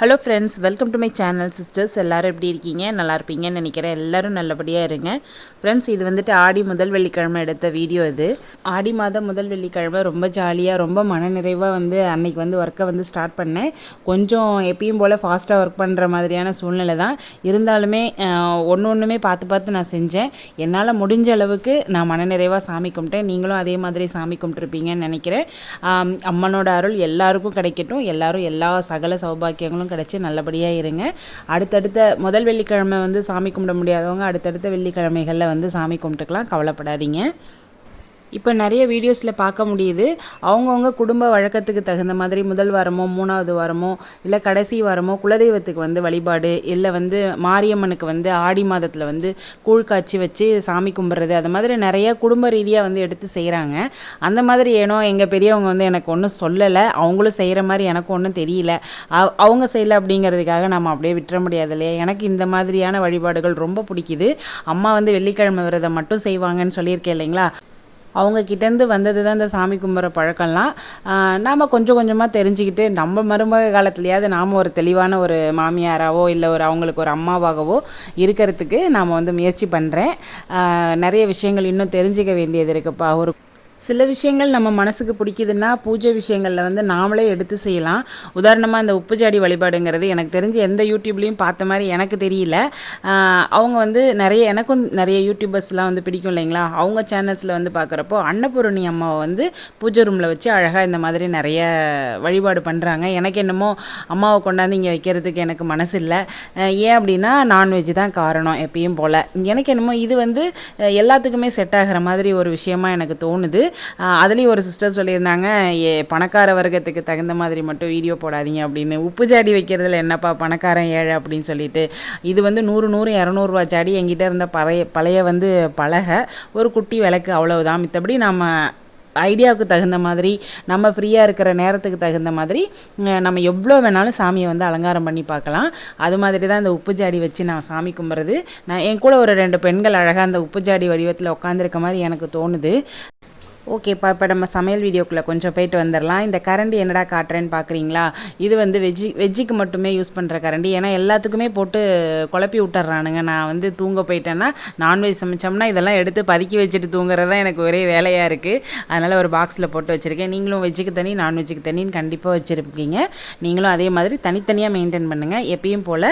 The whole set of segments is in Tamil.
Hello friends welcome to my channel sisters எல்லோரும் எப்படி இருக்கீங்க? நல்லா இருப்பீங்கன்னு நினைக்கிறேன். எல்லோரும் நல்லபடியாக இருங்க. ஃப்ரெண்ட்ஸ் இது வந்துட்டு ஆடி முதல் வெள்ளிக்கிழமை எடுத்த வீடியோ இது. ஆடி மாதம் முதல் வெள்ளிக்கிழமை ரொம்ப ஜாலியாக ரொம்ப மனநிறைவாக வந்து அன்னைக்கு வந்து ஒர்க்கை வந்து ஸ்டார்ட் பண்ணேன். கொஞ்சம் எப்பயும் போல் ஃபாஸ்ட்டாக ஒர்க் பண்ணுற மாதிரியான சூழ்நிலை தான். இருந்தாலுமே ஒன்று ஒன்றுமே பார்த்து பார்த்து நான் செஞ்சேன். என்னால் முடிஞ்ச அளவுக்கு நான் மனநிறைவாக சாமி கும்பிட்டேன். நீங்களும் அதே மாதிரி சாமி கும்பிட்டுருப்பீங்கன்னு நினைக்கிறேன். அம்மனோட அருள் எல்லாருக்கும் கிடைக்கட்டும். எல்லாரும் எல்லா சகல சௌபாக்கியங்களும் பலனும் கிடச்சி நல்லபடியாக இருங்க. அடுத்தடுத்த முதல் வெள்ளிக்கிழமை வந்து சாமி கும்பிட முடியாதவங்க அடுத்தடுத்த வெள்ளிக்கிழமைகளில் வந்து சாமி கும்பிட்டுக்கலாம். கவலைப்படாதீங்க. இப்போ நிறைய வீடியோஸில் பார்க்க முடியுது. அவங்கவுங்க குடும்ப வழக்கத்துக்கு தகுந்த மாதிரி முதல் வாரமோ மூணாவது வாரமோ இல்லை கடைசி வாரமோ குலதெய்வத்துக்கு வந்து வழிபாடு இல்லை வந்து மாரியம்மனுக்கு வந்து ஆடி மாதத்தில் வந்து கூழ் காய்ச்சி வச்சு சாமி கும்பிட்றது அது மாதிரி நிறைய குடும்ப ரீதியாக வந்து எடுத்து செய்கிறாங்க அந்த மாதிரி ஏனோ எங்கள் பெரியவங்க வந்து எனக்கு ஒன்றும் சொல்லலை. அவங்களும் செய்கிற மாதிரி எனக்கு ஒன்றும் தெரியல. அவங்க செய்யலை அப்படிங்கிறதுக்காக நம்ம அப்படியே விட்டுற முடியாது இல்லையா? எனக்கு இந்த மாதிரியான வழிபாடுகள் ரொம்ப பிடிக்குது. அம்மா வந்து வெள்ளிக்கிழமை விரதம் மட்டும் செய்வாங்கன்னு சொல்லியிருக்கேன் இல்லைங்களா? அவங்கக்கிட்டேருந்து வந்தது தான் இந்த சாமி கும்பிட்ற பழக்கம்லாம். நாம் கொஞ்சம் கொஞ்சமாக தெரிஞ்சுக்கிட்டு நம்ம மருமக காலத்துலையாவது நாம் ஒரு தெளிவான ஒரு மாமியாராவோ இல்லை ஒரு அவங்களுக்கு ஒரு அம்மாவாகவோ இருக்கிறதுக்கு நாம் வந்து முயற்சி பண்ணுறேன் நிறைய விஷயங்கள் இன்னும் தெரிஞ்சிக்க வேண்டியது இருக்குப்பா. ஒரு சில விஷயங்கள் நம்ம மனசுக்கு பிடிக்குதுன்னா பூஜை விஷயங்களில் வந்து நாமளே எடுத்து செய்யலாம். உதாரணமாக இந்த உப்பு ஜாடி வழிபாடுங்கிறது எனக்கு தெரிஞ்சு எந்த யூடியூப்லேயும் பார்த்த மாதிரி எனக்கு தெரியல. அவங்க வந்து நிறைய எனக்கும் நிறைய யூடியூபர்ஸ்லாம் வந்து பிடிக்கும் இல்லைங்களா? அவங்க சேனல்ஸில் வந்து பார்க்குறப்போ அன்னபூரணி அம்மாவை வந்து பூஜை ரூமில் வச்சு அழகாக இந்த மாதிரி நிறைய வழிபாடு பண்ணுறாங்க எனக்கு என்னமோ அம்மாவை கொண்டாந்து இங்கே வைக்கிறதுக்கு எனக்கு மனசு இல்லை. ஏன் அப்படின்னா நான்வெஜ் தான் காரணம் எப்பயும் போல். எனக்கு என்னமோ இது வந்து எல்லாத்துக்குமே செட் ஆகிற மாதிரி ஒரு விஷயமா எனக்கு தோணுது. அதுலேயும் ஒரு சிஸ்டர் சொல்லியிருந்தாங்க ஏ பணக்கார வர்க்கத்துக்கு தகுந்த மாதிரி மட்டும் வீடியோ போடாதீங்க அப்படின்னு. உப்பு ஜாடி வைக்கிறதுல என்னப்பா பணக்காரன் ஏழை அப்படின்னு சொல்லிட்டு. இது வந்து நூறு நூறு இரநூறுவா ஜாடி எங்கிட்ட இருந்த பழைய பழைய வந்து பழக ஒரு குட்டி விளக்கு அவ்வளவுதான். மித்தபடி நம்ம ஐடியாவுக்கு தகுந்த மாதிரி நம்ம ஃப்ரீயாக இருக்கிற நேரத்துக்கு தகுந்த மாதிரி நம்ம எவ்வளோ வேணாலும் சாமியை வந்து அலங்காரம் பண்ணி பார்க்கலாம். அது மாதிரி தான் இந்த உப்பு ஜாடி வச்சு நான் சாமி கும்பிட்றது. நான் என் கூட ஒரு ரெண்டு பெண்கள் அழகாக அந்த உப்பு ஜாடி வடிவத்தில் உட்காந்துருக்க மாதிரி எனக்கு தோணுது. ஓகேப்பா இப்போ நம்ம சமையல் வீடியோக்குள்ளே கொஞ்சம் போயிட்டு வந்துடலாம் இந்த கரண்டி என்னடா காட்டுறேன்னு பார்க்குறீங்களா இது வந்து வெஜ்ஜி வெஜ்ஜிக்கு மட்டுமே யூஸ் பண்ணுற கரண்டி. ஏன்னா எல்லாத்துக்குமே போட்டு குழப்பி விட்டுறானுங்க. நான் வந்து தூங்க போயிட்டேன்னா நான்வெஜ் சமைச்சோம்னா இதெல்லாம் எடுத்து பதுக்கி வச்சுட்டு தூங்குறது தான் எனக்கு ஒரே வேலையாக இருக்குது அதனால் ஒரு பாக்ஸில் போட்டு வச்சுருக்கேன். நீங்களும் வெஜ்ஜுக்கு தனி நான்வெஜ்ஜுக்கு தனின்னு கண்டிப்பாக வச்சுருக்கீங்க நீங்களும் அதே மாதிரி தனித்தனியாக மெயின்டைன் பண்ணுங்கள் எப்பயும் போல்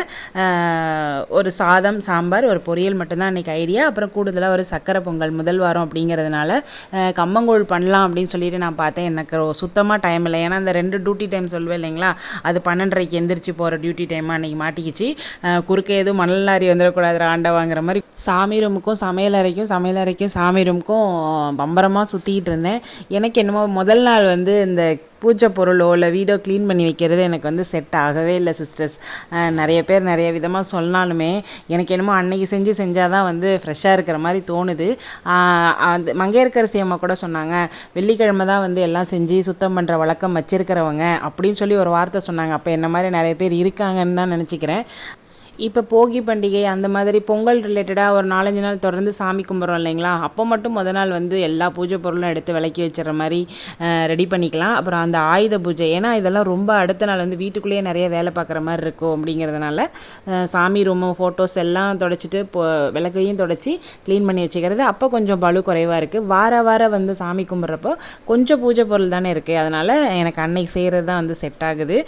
ஒரு சாதம் சாம்பார் ஒரு பொரியல் மட்டும்தான் அன்றைக்கி ஐடியா அப்புறம் கூடுதலாக ஒரு சக்கரை பொங்கல் முதல் வாரம் அப்படிங்கிறதுனால கம்ம கம்மங்கூழ் பண்ணலாம் அப்படின்னு சொல்லிட்டு நான் பார்த்தேன். எனக்கு சுத்தமாக டைம் இல்லை. ஏன்னா அந்த ரெண்டு டியூட்டி டைம் சொல்லுவேன் இல்லைங்களா? அது பன்னெண்டரைக்கு எந்திரிச்சு போகிற டியூட்டி டைமாக அன்றைக்கி மாட்டிக்கிச்சு. குறுக்க எதுவும் மணல் லாரி வந்துடக்கூடாது ஆண்டை வாங்குற மாதிரி. சாமி ரூமுக்கும் சமையல் அறைக்கும் சமையல் அறைக்கும் சாமி ரூமுக்கும் பம்பரமாக சுற்றிக்கிட்டு இருந்தேன். எனக்கு என்னமோ முதல் நாள் வந்து இந்த பூஜை பொருளோ இல்லை வீடோ க்ளீன் பண்ணி வைக்கிறது எனக்கு வந்து செட் ஆகவே இல்லை சிஸ்டர்ஸ் நிறைய பேர் நிறைய விதமாக சொன்னாலுமே எனக்கு என்னமோ அன்னைக்கு செஞ்சு செஞ்சால் தான் வந்து ஃப்ரெஷ்ஷாக இருக்கிற மாதிரி தோணுது. அந்த மங்கையர்கரசி அம்மா கூட சொன்னாங்க வெள்ளிக்கிழமை தான் வந்து எல்லாம் செஞ்சு சுத்தம் பண்ணுற வழக்கம் வச்சுருக்கிறவங்க அப்படின்னு சொல்லி ஒரு வார்த்தை சொன்னாங்க. அப்போ என்ன மாதிரி நிறைய பேர் இருக்காங்கன்னு தான் நினச்சிக்கிறேன். இப்போ போகி பண்டிகை அந்த மாதிரி பொங்கல் ரிலேட்டடாக ஒரு நாலஞ்சு நாள் தொடர்ந்து சாமி கும்பிட்றோம் இல்லைங்களா? அப்போ மட்டும் முத நாள் வந்து எல்லா பூஜை பொருளும் எடுத்து விளக்கி வச்சுற மாதிரி ரெடி பண்ணிக்கலாம். அப்புறம் அந்த ஆயுத பூஜை. ஏன்னா இதெல்லாம் ரொம்ப அடுத்த நாள் வந்து வீட்டுக்குள்ளேயே நிறைய வேலை பார்க்குற மாதிரி இருக்கும் அப்படிங்கிறதுனால சாமி ரூமு ஃபோட்டோஸ் எல்லாம் தொடச்சிட்டு இப்போ விளக்கையும் தொடச்சி க்ளீன் பண்ணி வச்சுக்கிறது. அப்போ கொஞ்சம் பலு குறைவாக இருக்குது வார வாரம் வந்து சாமி கும்பிட்றப்போ கொஞ்சம் பூஜை பொருள் தானே இருக்குது அதனால் எனக்கு அன்னைக்கு செய்கிறது தான் வந்து செட் ஆகுது.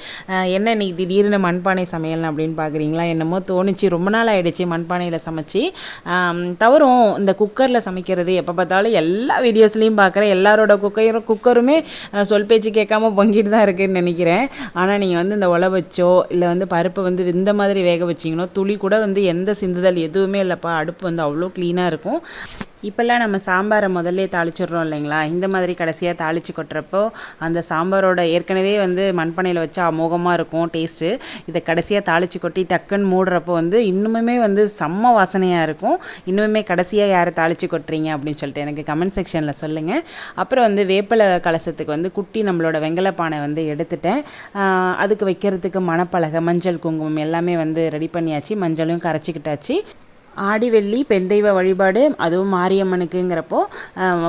என்ன இன்னைக்கு திடீர்னு மண்பானை சமையல் அப்படின்னு பார்க்குறீங்களா என்னமோ தோணுச்சு. ரொம்ப நாள் ஆகிடுச்சு மண்பானையில் சமைச்சு. தவறும் இந்த குக்கரில் சமைக்கிறது எப்போ பார்த்தாலும் எல்லா வீடியோஸ்லேயும் பார்க்குறேன் எல்லாரோட குக்கரும் குக்கருமே சொல் பேச்சு கேட்காம பொங்கிட்டு தான் இருக்குதுன்னு நினைக்கிறேன். ஆனால் நீங்கள் வந்து இந்த உழ வச்சோ இல்லை வந்து பருப்பை வந்து இந்த மாதிரி வேக வச்சிங்கன்னா துளி கூட வந்து எந்த சிந்துதல் எதுவுமே இல்லைப்பா. அடுப்பு வந்து அவ்வளோ க்ளீனாக இருக்கும். இப்போல்லாம் நம்ம சாம்பாரை முதல்ல தாளிச்சிடுறோம் இல்லைங்களா? இந்த மாதிரி கடைசியாக தாளித்து கொட்டுறப்போ அந்த சாம்பாரோட ஏற்கனவே வந்து மண்பானையில் வச்சா அமோகமாக இருக்கும் டேஸ்ட்டு. இதை கடைசியாக தாளித்து கொட்டி டக்குன்னு மூடுறப்போ வந்து இன்னுமே வந்து செம்ம வாசனையாக இருக்கும். இன்னுமே கடைசியாக யாரை தாளித்து கொட்டுறீங்க அப்படின்னு சொல்லிட்டு எனக்கு கமெண்ட் செக்ஷனில் சொல்லுங்கள் அப்புறம் வந்து வேப்பிலை கலசத்துக்கு வந்து குட்டி நம்மளோட வெங்கலப்பானை வந்து எடுத்துட்டேன். அதுக்கு வைக்கிறதுக்கு மணப்பலகை மஞ்சள் குங்குமம் எல்லாமே வந்து ரெடி பண்ணியாச்சு. மஞ்சளும் கரைச்சிக்கிட்டாச்சு. ஆடி வெள்ளி பெண் தெய்வ வழிபாடு அதுவும் மாரியம்மனுக்குங்கிறப்போ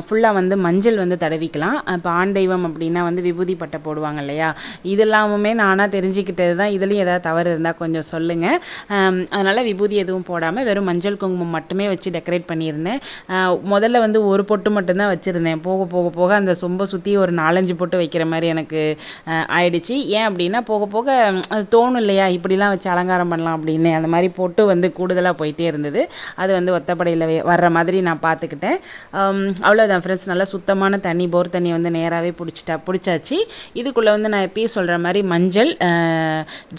ஃபுல்லாக வந்து மஞ்சள் வந்து தடவிக்கலாம். இப்போ ஆண் தெய்வம் அப்படின்னா வந்து விபூதி பட்டை போடுவாங்க இல்லையா? இதெல்லாமுமே நானாக தெரிஞ்சுக்கிட்டது தான். இதுலேயும் ஏதாவது தவறு இருந்தால் கொஞ்சம் சொல்லுங்கள் அதனால் விபூதி எதுவும் போடாமல் வெறும் மஞ்சள் குங்குமம் மட்டுமே வச்சு டெக்கரேட் பண்ணியிருந்தேன். முதல்ல வந்து ஒரு பொட்டு மட்டும்தான் வச்சுருந்தேன். போக போக போக அந்த சொம்பை சுற்றி ஒரு நாலஞ்சு பொட்டு வைக்கிற மாதிரி எனக்கு ஆயிடுச்சு. ஏன் அப்படின்னா போக போக அது தோணும் இல்லையா? இப்படிலாம் வச்சு அலங்காரம் பண்ணலாம் அப்படின்னு. அந்த மாதிரி பொட்டு வந்து கூடுதலாக போயிட்டே இருந்தது. இருந்தது அது வந்து ஒத்தப்படையில் வர்ற மாதிரி நான் பார்த்துக்கிட்டேன். அவ்வளோதான் ஃப்ரெண்ட்ஸ் நல்லா சுத்தமான தண்ணி போர் தண்ணி வந்து நேராகவே பிடிச்சிட்டா பிடிச்சாச்சு. இதுக்குள்ளே வந்து நான் எப்பயும் சொல்கிற மாதிரி மஞ்சள்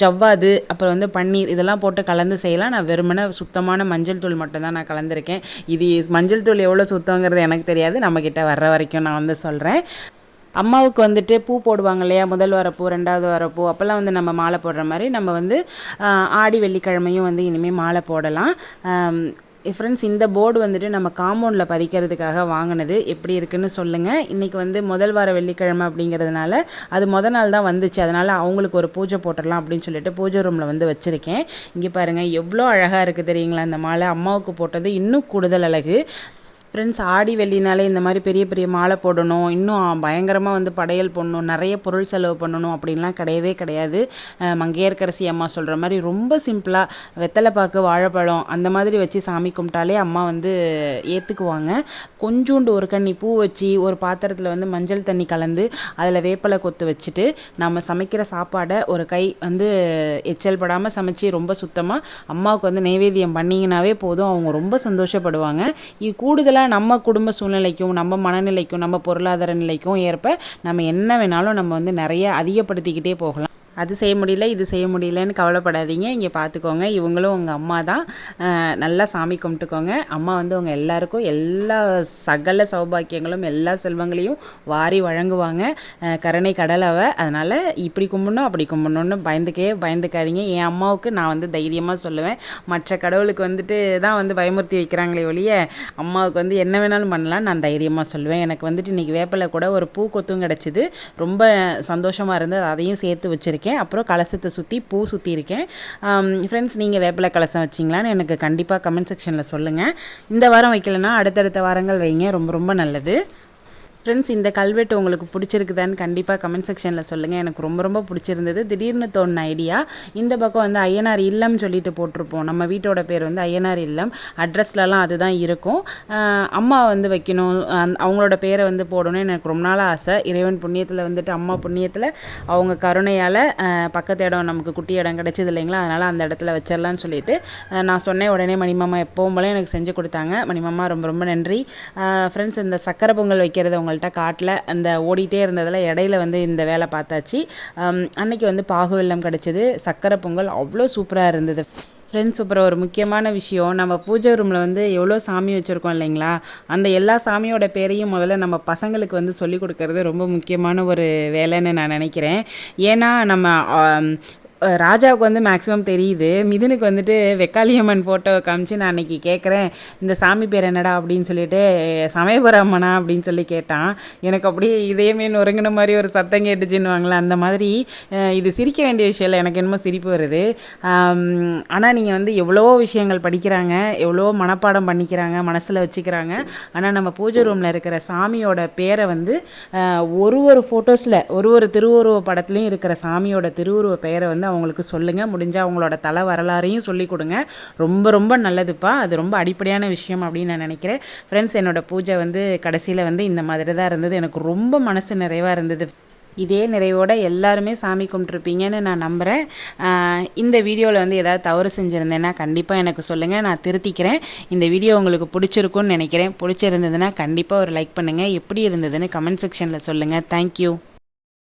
ஜவ்வாது அப்புறம் வந்து பன்னீர் இதெல்லாம் போட்டு கலந்து செய்யலாம். நான் வெறுமனே சுத்தமான மஞ்சள் தூள் மட்டும்தான் நான் கலந்துருக்கேன். இது மஞ்சள் தூள் எவ்வளோ சுத்தங்கிறது எனக்கு தெரியாது. நம்மக்கிட்ட வர்ற வரைக்கும் நான் வந்து சொல்கிறேன் அம்மாவுக்கு வந்துட்டு பூ போடுவாங்க இல்லையா? முதல் வரப்பூ ரெண்டாவது வரப்பூ அப்போல்லாம் வந்து நம்ம மாலை போடுற மாதிரி நம்ம வந்து ஆடி வெள்ளிக்கிழமையும் வந்து இனிமேல் மாலை போடலாம். ஃப்ரெண்ட்ஸ் இந்த போர்டு வந்துட்டு நம்ம காம்பவுண்டில் பதிக்கிறதுக்காக வாங்கினது எப்படி இருக்குன்னு சொல்லுங்கள் இன்றைக்கி வந்து முதல் வார வெள்ளிக்கிழமை அப்படிங்கிறதுனால அது முத நாள் தான் வந்துச்சு. அதனால் அவங்களுக்கு ஒரு பூஜை போட்டுடலாம் அப்படின்னு சொல்லிட்டு பூஜை ரூமில் வந்து வச்சுருக்கேன். இங்கே பாருங்கள் எவ்வளோ அழகாக இருக்குது தெரியுங்களா? இந்த மாலை அம்மாவுக்கு போட்டது இன்னும் கூடுதல் அழகு. ஃப்ரெண்ட்ஸ் ஆடி வெள்ளினாலே இந்த மாதிரி பெரிய பெரிய மாலை போடணும். இன்னும் பயங்கரமாக வந்து படையல் போடணும். நிறைய பொருள் செலவு பண்ணணும் அப்படின்லாம் கிடையவே கிடையாது. மங்கையர்கரசி அம்மா சொல்கிற மாதிரி ரொம்ப சிம்பிளாக வெத்தலை பாக்கு வாழைப்பழம் அந்த மாதிரி வச்சு சாமி கும்பிட்டாலே அம்மா வந்து ஏற்றுக்குவாங்க கொஞ்சோண்டு ஒரு கண்ணி பூ வச்சு ஒரு பாத்திரத்தில் வந்து மஞ்சள் தண்ணி கலந்து அதில் வேப்பலை கொத்து வச்சுட்டு நம்ம சமைக்கிற சாப்பாடை ஒரு கை வந்து எச்சல் படாமல் சமைச்சு ரொம்ப சுத்தமாக அம்மாவுக்கு வந்து நைவேத்தியம் பண்ணிங்கனாவே போதும். அவங்க ரொம்ப சந்தோஷப்படுவாங்க. இது கூடுதலாக நம்ம குடும்ப சூழ்நிலைக்கும் நம்ம மனநிலைக்கும் நம்ம பொருளாதார நிலைக்கும் ஏற்ப நம்ம என்ன வேணாலும் நம்ம வந்து நிறைய அதிகப்படுத்திக்கிட்டே போகலாம். அது செய்ய முடியல இது செய்ய முடியலன்னு கவலைப்படாதீங்க. இங்கே பார்த்துக்கோங்க இவங்களும் உங்கள் அம்மா தான். நல்லா சாமி கும்பிட்டுக்கோங்க. அம்மா வந்து உங்கள் எல்லாருக்கும் எல்லா சகல சௌபாக்கியங்களும் எல்லா செல்வங்களையும் வாரி வழங்குவாங்க. கருணை கடலவை அதனால் இப்படி கும்பிடணும் அப்படி கும்பிடணும்னு பயந்துக்கே பயந்துக்காதீங்க. என் அம்மாவுக்கு நான் வந்து தைரியமாக சொல்லுவேன். மற்ற கடவுளுக்கு வந்துட்டு தான் வந்து பயமுறுத்தி வைக்கிறாங்களே ஒழிய அம்மாவுக்கு வந்து என்ன வேணாலும் பண்ணலாம் நான் தைரியமாக சொல்லுவேன். எனக்கு வந்துட்டு இன்றைக்கி வேப்பில் கூட ஒரு பூ கொத்தும் கிடச்சிது. ரொம்ப சந்தோஷமாக இருந்தது. அதையும் சேர்த்து வச்சுருக்கேன். வச்சுருக்கேன் அப்புறம் கலசத்தை சுற்றி பூ சுற்றியிருக்கேன் ஃப்ரெண்ட்ஸ் நீங்கள் வேப்பிலை கலசம் வச்சிங்களான்னு எனக்கு கண்டிப்பாக கமெண்ட் செக்ஷனில் சொல்லுங்கள் இந்த வாரம் வைக்கலன்னா அடுத்தடுத்த வாரங்கள் வைங்க. ரொம்ப ரொம்ப நல்லது. ஃப்ரெண்ட்ஸ் இந்த கல்வெட்டு உங்களுக்கு பிடிச்சிருக்குதான்னு கண்டிப்பாக கமெண்ட் செக்ஷனில் சொல்லுங்கள் எனக்கு ரொம்ப ரொம்ப பிடிச்சிருந்தது. திடீர்னு தோணுன ஐடியா இந்த பக்கம் வந்து ஐயனார் இல்லம்னு சொல்லிட்டு போட்டிருப்போம். நம்ம வீட்டோட பேர் வந்து ஐயனார் இல்லம். அட்ரஸ்லலாம் அதுதான் இருக்கும். அம்மா வந்து வைக்கணும். அவங்களோட பேரை வந்து போடணும்னு எனக்கு ரொம்ப நாள் ஆசை. இறைவன் புண்ணியத்தில் வந்துட்டு அம்மா புண்ணியத்தில் அவங்க கருணையால் பக்கத்து இடம் நமக்கு குட்டி இடம் கிடச்சிது இல்லைங்களா? அதனால் அந்த இடத்துல வச்சிடலான்னு சொல்லிட்டு நான் சொன்னேன் உடனே மணிமாமா எப்பவும் போல எனக்கு செஞ்சு கொடுத்தாங்க. மணிமாமா ரொம்ப ரொம்ப நன்றி. ஃப்ரெண்ட்ஸ் இந்த சக்கரை பொங்கல் வைக்கிறது உங்களுக்கு நம்மள்ட்ட காட்டில் அந்த ஓடிட்டே இருந்ததில் இடையில வந்து இந்த வேலை பார்த்தாச்சு. அன்னைக்கு வந்து பாகு வெள்ளம் கிடச்சிது. சக்கரை பொங்கல் அவ்வளோ சூப்பராக இருந்தது. ஃப்ரெண்ட்ஸ் அப்புறம் ஒரு முக்கியமான விஷயம். நம்ம பூஜை ரூமில் வந்து எவ்வளோ சாமி வச்சுருக்கோம் இல்லைங்களா? அந்த எல்லா சாமியோட பேரையும் முதல்ல நம்ம பசங்களுக்கு வந்து சொல்லிக் கொடுக்கறது ரொம்ப முக்கியமான ஒரு வேலைன்னு நான் நினைக்கிறேன். ஏன்னா நம்ம ராஜாவுக்கு வந்து மேக்ஸிமம் தெரியுது. மிதுனுக்கு வந்துட்டு வெக்காளியம்மன் ஃபோட்டோ காமிச்சு நான் அன்றைக்கி கேட்குறேன் இந்த சாமி பேர் என்னடா அப்படின்னு சொல்லிட்டு சமயபுர அம்மனா அப்படின்னு சொல்லி கேட்டான். எனக்கு அப்படியே இதயமே நொறுங்கின மாதிரி ஒரு சத்தம் கேட்டுச்சுன்னுவாங்களே அந்த மாதிரி இது சிரிக்க வேண்டிய விஷயம் இல்லை எனக்கு என்னமோ சிரிப்பு வருது. ஆனால் நீங்கள் வந்து எவ்வளோ விஷயங்கள் படிக்கிறாங்க எவ்வளோ மனப்பாடம் பண்ணிக்கிறாங்க மனசில் வச்சுக்கிறாங்க. ஆனால் நம்ம பூஜை ரூமில் இருக்கிற சாமியோட பேரை வந்து ஒரு ஒரு ஃபோட்டோஸில் ஒரு ஒரு திருவுருவ படத்துலையும் இருக்கிற சாமியோட திருவுருவ பெயரை வந்து அவங்களுக்கு சொல்லுங்கள் முடிஞ்சால் அவங்களோட தலை வரலாறையும் சொல்லி கொடுங்க. ரொம்ப ரொம்ப நல்லதுப்பா. அது ரொம்ப அடிப்படையான விஷயம் அப்படின்னு நான் நினைக்கிறேன். ஃப்ரெண்ட்ஸ் என்னோடய பூஜை வந்து கடைசியில் வந்து இந்த மாதிரி தான் இருந்தது. எனக்கு ரொம்ப மனசு நிறைவாக இருந்தது. இதே நிறைவோடு எல்லாருமே சாமி கும்பிட்ருப்பீங்கன்னு நான் நம்புகிறேன் இந்த வீடியோவில் வந்து ஏதாவது தவறு செஞ்சுருந்தேன்னா கண்டிப்பாக எனக்கு சொல்லுங்கள் நான் திருத்திக்கிறேன். இந்த வீடியோ உங்களுக்கு பிடிச்சிருக்குன்னு நினைக்கிறேன். பிடிச்சிருந்ததுன்னா கண்டிப்பாக ஒரு லைக் பண்ணுங்கள் எப்படி இருந்ததுன்னு கமெண்ட் செக்ஷனில் சொல்லுங்கள் தேங்க்யூ